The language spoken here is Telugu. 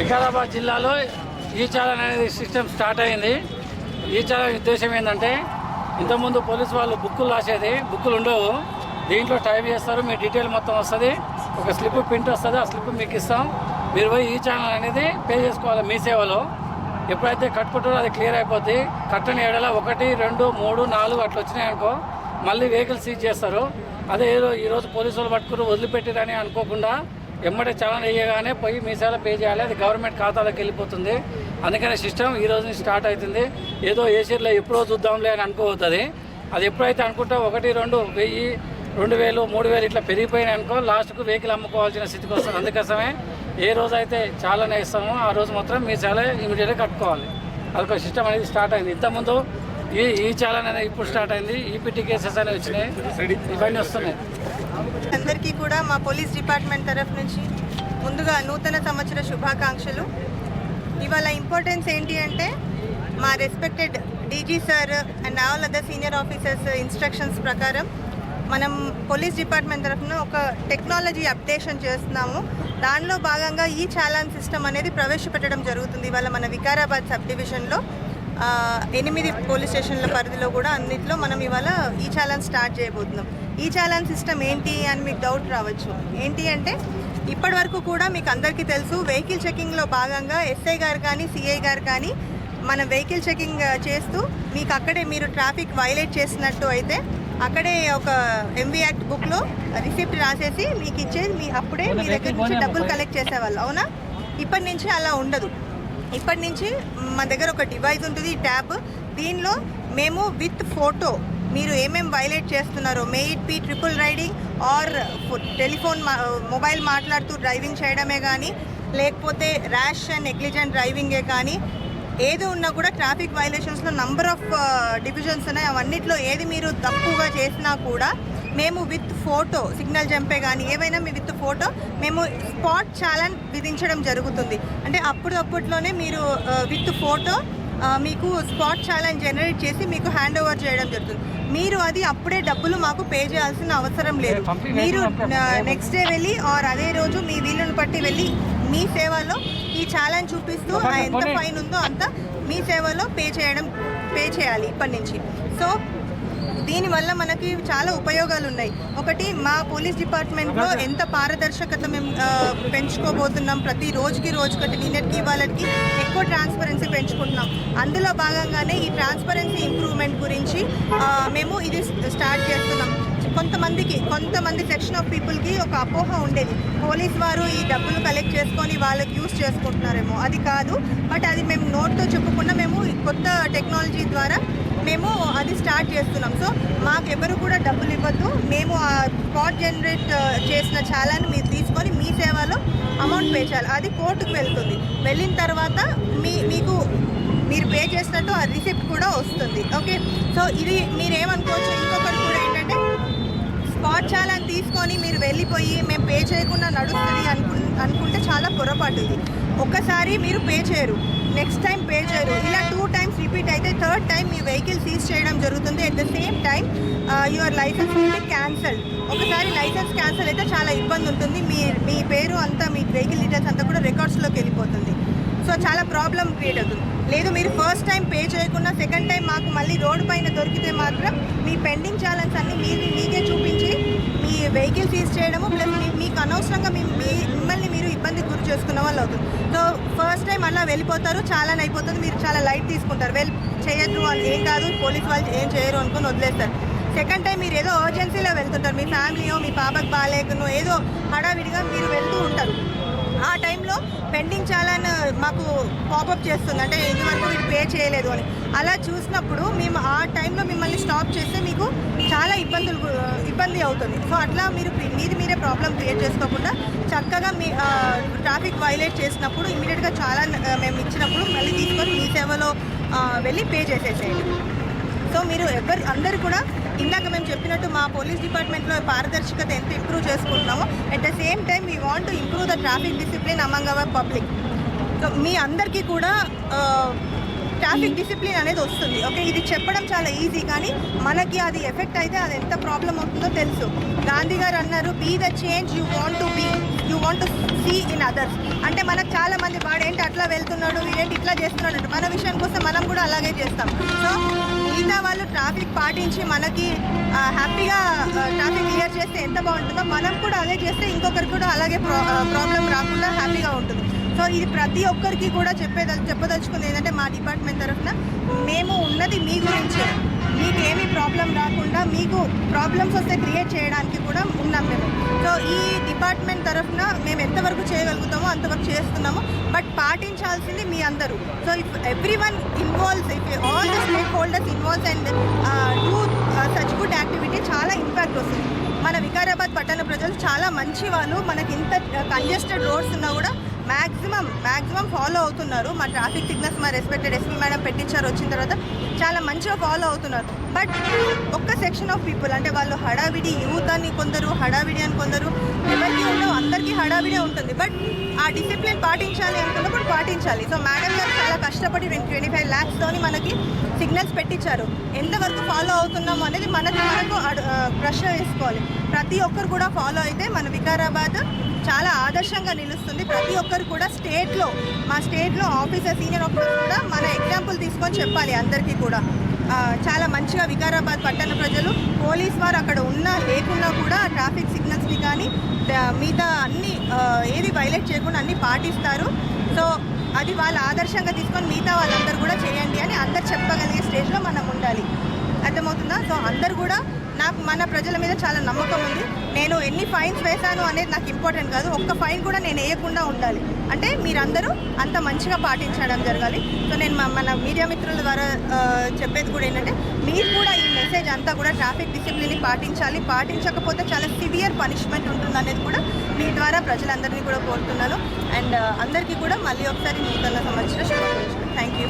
వికారాబాద్ జిల్లాలో ఈ చాలన్ అనేది సిస్టమ్ స్టార్ట్ అయింది. ఈ చాలన్ ఉద్దేశం ఏంటంటే ఇంతకుముందు పోలీసు వాళ్ళు బుక్కులు రాసేది బుక్కులు ఉండవు. దీంట్లో టైప్ చేస్తారు మీ డీటెయిల్ మొత్తం వస్తుంది. ఒక స్లిప్ ప్రింట్ వస్తుంది ఆ స్లిప్ మీకు ఇస్తాం. మీరు పోయి ఈ ఛానల్ అనేది పే చేసుకోవాలి మీ సేవలో. ఎప్పుడైతే కట్టుకుంటారో అది క్లియర్ అయిపోద్ది. కట్టని ఏడల ఒకటి రెండు మూడు నాలుగు అట్లా వచ్చినాయనుకో మళ్ళీ వెహికల్ సీజ్ చేస్తారు. అదే ఈరోజు పోలీసు వాళ్ళు పట్టుకుని వదిలిపెట్టిరని అనుకోకుండా ఎమ్మటే చలన వేయగానే పోయి మీ పే చేయాలి అది గవర్నమెంట్ ఖాతాలోకి వెళ్ళిపోతుంది. అందుకనే సిస్టమ్ ఈ రోజు నుంచి స్టార్ట్ అవుతుంది. ఏదో ఏసీలో ఎప్పుడో చూద్దాంలే అని అనుకోవద్దు అది. ఎప్పుడైతే అనుకుంటా ఒకటి రెండు వెయ్యి రెండు వేలు మూడు వేలు ఇట్లా పెరిగిపోయినాయి అనుకో లాస్ట్కు వెహికల్ అమ్ముకోవాల్సిన స్థితికి వస్తుంది. అందుకోసమే ఏ రోజు అయితే చాలానే ఇస్తామో ఆ రోజు మాత్రం మీ చాలా ఇమీడియట్గా కట్టుకోవాలి. అదొక సిస్టమ్ అనేది స్టార్ట్ అయింది. ఇంతకుముందు ఈ ఈ చాలన్ అనేది ఇప్పుడు స్టార్ట్ అయింది. ఈపీటీ కేసెస్ అనేవి వచ్చినాయి. ఇవన్నీ వస్తున్నాయి. అందరికీ కూడా మా పోలీస్ డిపార్ట్మెంట్ తరఫు నుంచి ముందుగా నూతన సంవత్సర శుభాకాంక్షలు. ఇవాళ ఇంపార్టెన్స్ ఏంటి అంటే మా respected DG sir and all other senior officers instructions ప్రకారం మనం పోలీస్ డిపార్ట్మెంట్ తరఫున ఒక టెక్నాలజీ అప్డేషన్ చేస్తున్నాము. దానిలో భాగంగా ఈ చాలాన్ సిస్టమ్ అనేది ప్రవేశపెట్టడం జరుగుతుంది. ఇవాళ మన వికారాబాద్ సబ్ డివిజన్లో ఎనిమిది పోలీస్ స్టేషన్ల పరిధిలో కూడా అన్నిట్లో మనం ఇవాళ ఈ చాలాన్ స్టార్ట్ చేయబోతున్నాం. ఈ చాలాన్ సిస్టమ్ ఏంటి అని మీకు డౌట్ రావచ్చు. ఏంటి అంటే ఇప్పటి వరకు కూడా మీకు అందరికీ తెలుసు వెహికల్ చెకింగ్లో భాగంగా ఎస్ఐ గారు కానీ సిఐ గారు కానీ మన వెహికల్ చెకింగ్ చేస్తూ మీకు అక్కడే మీరు ట్రాఫిక్ వైలేట్ చేసినట్టు అయితే అక్కడే ఒక ఎంవీ యాక్ట్ బుక్లో రిసిప్ట్ రాసేసి మీకు ఇచ్చేది మీ అప్పుడే మీ దగ్గర నుంచి డబ్బులు కలెక్ట్ చేసేవాళ్ళు అవునా? ఇప్పటి నుంచి అలా ఉండదు. ఇప్పటి నుంచి మా దగ్గర ఒక డివైస్ ఉంటుంది ట్యాబ్. దీనిలో మేము విత్ ఫోటో మీరు ఏమేం వైలేట్ చేస్తున్నారో may it be triple riding or telephone mobile మాట్లాడుతూ డ్రైవింగ్ చేయడమే కానీ లేకపోతే ర్యాష్ అండ్ నెగ్లిజెంట్ డ్రైవింగే కానీ ఏది ఉన్నా కూడా ట్రాఫిక్ వైలేషన్స్లో నంబర్ ఆఫ్ డివిజన్స్ ఉన్నాయి. అవన్నిట్లో ఏది మీరు తప్పుగా చేసినా కూడా మేము విత్ ఫోటో సిగ్నల్ జంపే కానీ ఏవైనా మీ విత్ ఫోటో మేము స్పాట్ ఛాలెంజ్ విధించడం జరుగుతుంది. అంటే అప్పుడు అప్పట్లోనే మీరు విత్ ఫోటో మీకు స్పాట్ ఛాలెంజ్ జనరేట్ చేసి మీకు హ్యాండ్ ఓవర్ చేయడం జరుగుతుంది. మీరు అది అప్పుడే డబ్బులు మాకు పే చేయాల్సిన అవసరం లేదు. మీరు నెక్స్ట్ డే వెళ్ళి ఆర్ అదే రోజు మీ వీలుని బట్టి వెళ్ళి మీ సేవలో ఈ ఛాలెంజ్ చూపిస్తూ ఎంత ఫైన్ ఉందో అంత మీ సేవలో పే చేయడం పే చేయాలి ఇప్పటి నుంచి. సో దీనివల్ల మనకి చాలా ఉపయోగాలు ఉన్నాయి ఒకటి మా పోలీస్ డిపార్ట్మెంట్లో ఎంత పారదర్శకత మేము పెంచుకోబోతున్నాం ప్రతి రోజుకి రోజుకటి నిన్నటికి వాళ్ళకి ఎక్కువ ట్రాన్స్పరెన్సీ పెంచుకుంటున్నాం. అందులో భాగంగానే ఈ ట్రాన్స్పరెన్సీ ఇంప్రూవ్మెంట్ గురించి మేము ఇది స్టార్ట్ చేస్తున్నాం. కొంతమందికి కొంతమంది సెక్షన్ ఆఫ్ పీపుల్కి ఒక అపోహ ఉండేది. పోలీస్ వారు ఈ డబ్బులు కలెక్ట్ చేసుకొని వాళ్ళకి యూస్ చేసుకుంటున్నారేమో. అది కాదు. బట్ అది మేము నోట్తో చెప్పకుండా మేము కొత్త టెక్నాలజీ ద్వారా మేము అది స్టార్ట్ చేస్తున్నాం. సో మాకు ఎవరు కూడా డబ్బులు ఇవ్వద్దు. మేము ఆ స్పాట్ జనరేట్ చేసిన చాలాని మీరు తీసుకొని మీ సేవలో అమౌంట్ పే చేయాలి. అది కోర్టుకు వెళ్తుంది. వెళ్ళిన తర్వాత మీ మీకు మీరు పే చేసినట్టు ఆ రిసిప్ట్ కూడా వస్తుంది. ఓకే సో ఇది మీరు ఏమనుకోవచ్చు ఇంకొకటి కూడా ఏంటంటే స్పాట్ చాలని తీసుకొని మీరు వెళ్ళిపోయి మేము పే చేయకుండా నడుస్తుంది అనుకు అనుకుంటే చాలా పొరపాటు ఇది. ఒక్కసారి మీరు పే చేయరు. నెక్స్ట్ టైం పే చేయరు. ఇలా టూ టైమ్స్ రిపీట్ అయితే థర్డ్ టైం మీ వెహికల్ సీజ్ చేయడం జరుగుతుంది. At the same time your licence will cancel ఒకసారి లైసెన్స్ క్యాన్సల్ అయితే చాలా ఇబ్బంది ఉంటుంది. మీ మీ పేరు అంతా మీ వెహికల్ డీటెయిల్స్ అంతా కూడా రికార్డ్స్లోకి వెళ్ళిపోతుంది. సో చాలా ప్రాబ్లం క్రియేట్ అవుతుంది. లేదు మీరు ఫస్ట్ టైం పే చేయకుండా సెకండ్ టైం మాకు మళ్ళీ రోడ్ పైన దొరికితే మాత్రం మీ పెండింగ్ ఛాలెంజ్ అన్ని మీరు మీకే చూపించి మీ వెహికల్ సీజ్ చేయడము ప్లస్ మీకు అనవసరంగా మీ మీ- మిమ్మల్ని గురి చేసుకున్న వాళ్ళు అవుతుంది సో ఫస్ట్ టైం అలా వెళ్ళిపోతారు చాలా అయిపోతుంది. మీరు చాలా లైట్ తీసుకుంటారు. వెళ్ళి చేయొద్దు వాళ్ళు ఏం కాదు. పోలీస్ వాళ్ళు ఏం చేయరు అనుకుని వదిలేస్తారు. సెకండ్ టైం మీరు ఏదో అర్జెన్సీలో వెళ్తుంటారు. మీ ఫ్యామిలీయో మీ పాపకు బాగాలేకనో ఏదో హడావిడిగా మీరు వెళ్తూ ఉంటారు. ఆ టైంలో పెండింగ్ చాలాన్ మాకు పాపప్ చేస్తుంది. అంటే ఇంతవరకు మీరు పే చేయలేదు అని. అలా చూసినప్పుడు మేము ఆ టైంలో మిమ్మల్ని స్టాప్ చేస్తే మీకు చాలా ఇబ్బందులు ఇబ్బంది అవుతుంది. సో అట్లా మీరు మీది మీరే ప్రాబ్లం క్రియేట్ చేసుకోకుండా చక్కగా మీ ట్రాఫిక్ వైలేట్ చేసినప్పుడు ఇమీడియట్గా చాలా మేము ఇచ్చినప్పుడు మళ్ళీ తీసుకొని మీ సేవలో వెళ్ళి పే చేసేసేయండి. సో మీరు ఎవరు అందరు కూడా చెప్పినట్టు మా పోలీస్ డిపార్ట్మెంట్లో పారదర్శకత ఎంత improve చేసుకుంటున్నామో at the same time we want to improve the traffic discipline among our public so మీ అందరికీ కూడా ట్రాఫిక్ డిసిప్లిన్ అనేది వస్తుంది. ఓకే ఇది చెప్పడం చాలా ఈజీ కానీ మనకి అది ఎఫెక్ట్ అయితే అది ఎంత ప్రాబ్లం అవుతుందో తెలుసు. గాంధీ గారు అన్నారు be the change you want to be you want to see in others అంటే మనకు చాలా మంది వాడేంటి అట్లా వెళ్తున్నాడు? వీడేంటి ఇట్లా చేస్తున్నాడు? మన విషయం కోసం మనం కూడా అలాగే చేస్తాం. సో మిగతా వాళ్ళు ట్రాఫిక్ పాటించి మనకి హ్యాపీగా ట్రాఫిక్ క్లియర్ చేస్తే ఎంత బాగుంటుందో మనం కూడా అదే చేస్తే ఇంకొకరికి కూడా అలాగే ప్రాబ్లం రాకుండా హ్యాపీగా ఉంటుంది. సో ఇది ప్రతి ఒక్కరికి కూడా చెప్పేద చెప్పదలుచుకుంది ఏంటంటే మా డిపార్ట్మెంట్ తరఫున మేము ఉన్నది మీ గురించి. మీకు ఏమీ ప్రాబ్లం రాకుండా మీకు ప్రాబ్లమ్స్ వస్తే క్రియేట్ చేయడానికి కూడా ఉన్నాం మేము. సో ఈ డిపార్ట్మెంట్ తరఫున మేము ఎంతవరకు చేయగలుగుతామో అంతవరకు చేస్తున్నాము. బట్ పాటించాల్సింది మీ అందరూ. So if everyone involves if all the stakeholders involves and do such good activity చాలా ఇంపాక్ట్ వస్తుంది. మన వికారాబాద్ పట్టణ ప్రజలు చాలా మంచి వాళ్ళు మనకి ఇంత uh, కంజెస్టెడ్ రోడ్స్ ఉన్నా కూడా మ్యాక్సిమం మ్యాక్సిమం ఫాలో అవుతున్నారు. మా ట్రాఫిక్ సిగ్నల్స్ మా రెస్పెక్టెడ్ ఎస్పీ మేడం పెట్టించారు వచ్చిన తర్వాత చాలా మంచిగా ఫాలో అవుతున్నారు. బట్ ఒక్క సెక్షన్ ఆఫ్ పీపుల్ అంటే వాళ్ళు హడావిడి యూత్ అని కొందరు హడావిడి అని కొందరు ఎవరికి ఉండవు అందరికీ హడావిడే ఉంటుంది. బట్ ఆ డిసిప్లిన్ పాటించాలి అనుకున్నప్పుడు పాటించాలి. సో మేడం గారు చాలా కష్టపడి ట్వంటీ ఫైవ్ ల్యాక్స్తోని మనకి సిగ్నల్స్ పెట్టించారు. ఎంతవరకు ఫాలో అవుతున్నాము అనేది మనకి మనకు అడు- ప్రశ్న వేసుకోవాలి. ప్రతి ఒక్కరు కూడా ఫాలో అయితే మన వికారాబాద్ చాలా ఆదర్శంగా నిలుస్తుంది. ప్రతి ఒక్కరు కూడా స్టేట్లో మా స్టేట్లో ఆఫీసర్ సీనియర్ ఆఫీసర్ కూడా మన ఎగ్జాంపుల్ తీసుకొని చెప్పాలి అందరికీ కూడా. చాలా మంచిగా వికారాబాద్ పట్టణ ప్రజలు పోలీస్ వారు అక్కడ ఉన్నా లేకున్నా కూడా ట్రాఫిక్ సిగ్నల్స్ని కానీ మిగతా అన్ని ఏది వైలేట్ చేయకుండా అన్ని పాటిస్తారు. సో అది వాళ్ళ ఆదర్శంగా తీసుకొని మిగతా వాళ్ళందరూ కూడా చేయండి అని అందరు చెప్పగలిగే స్టేజ్లో మనం ఉండాలి. అర్థమవుతుందా? సో అందరు కూడా నాకు మన ప్రజల మీద చాలా నమ్మకం ఉంది. నేను ఎన్ని ఫైన్స్ వేశాను అనేది నాకు ఇంపార్టెంట్ కాదు. ఒక్క ఫైన్ కూడా నేను వేయకుండా ఉండాలి. అంటే మీరందరూ అంత మంచిగా పాటించడం జరగాలి. సో నేను మా- మన మీడియా మిత్రుల ద్వారా చెప్పేది కూడా ఏంటంటే మీరు కూడా ఈ మెసేజ్ అంతా కూడా ట్రాఫిక్ డిసిప్లిన్ని పాటించాలి. పాటించకపోతే చాలా సివియర్ పనిష్మెంట్ ఉంటుంది అనేది కూడా మీ ద్వారా ప్రజలందరినీ కూడా కోరుతున్నాను. అండ్ అందరికీ కూడా మళ్ళీ ఒకసారి నూతన థ్యాంక్ యూ.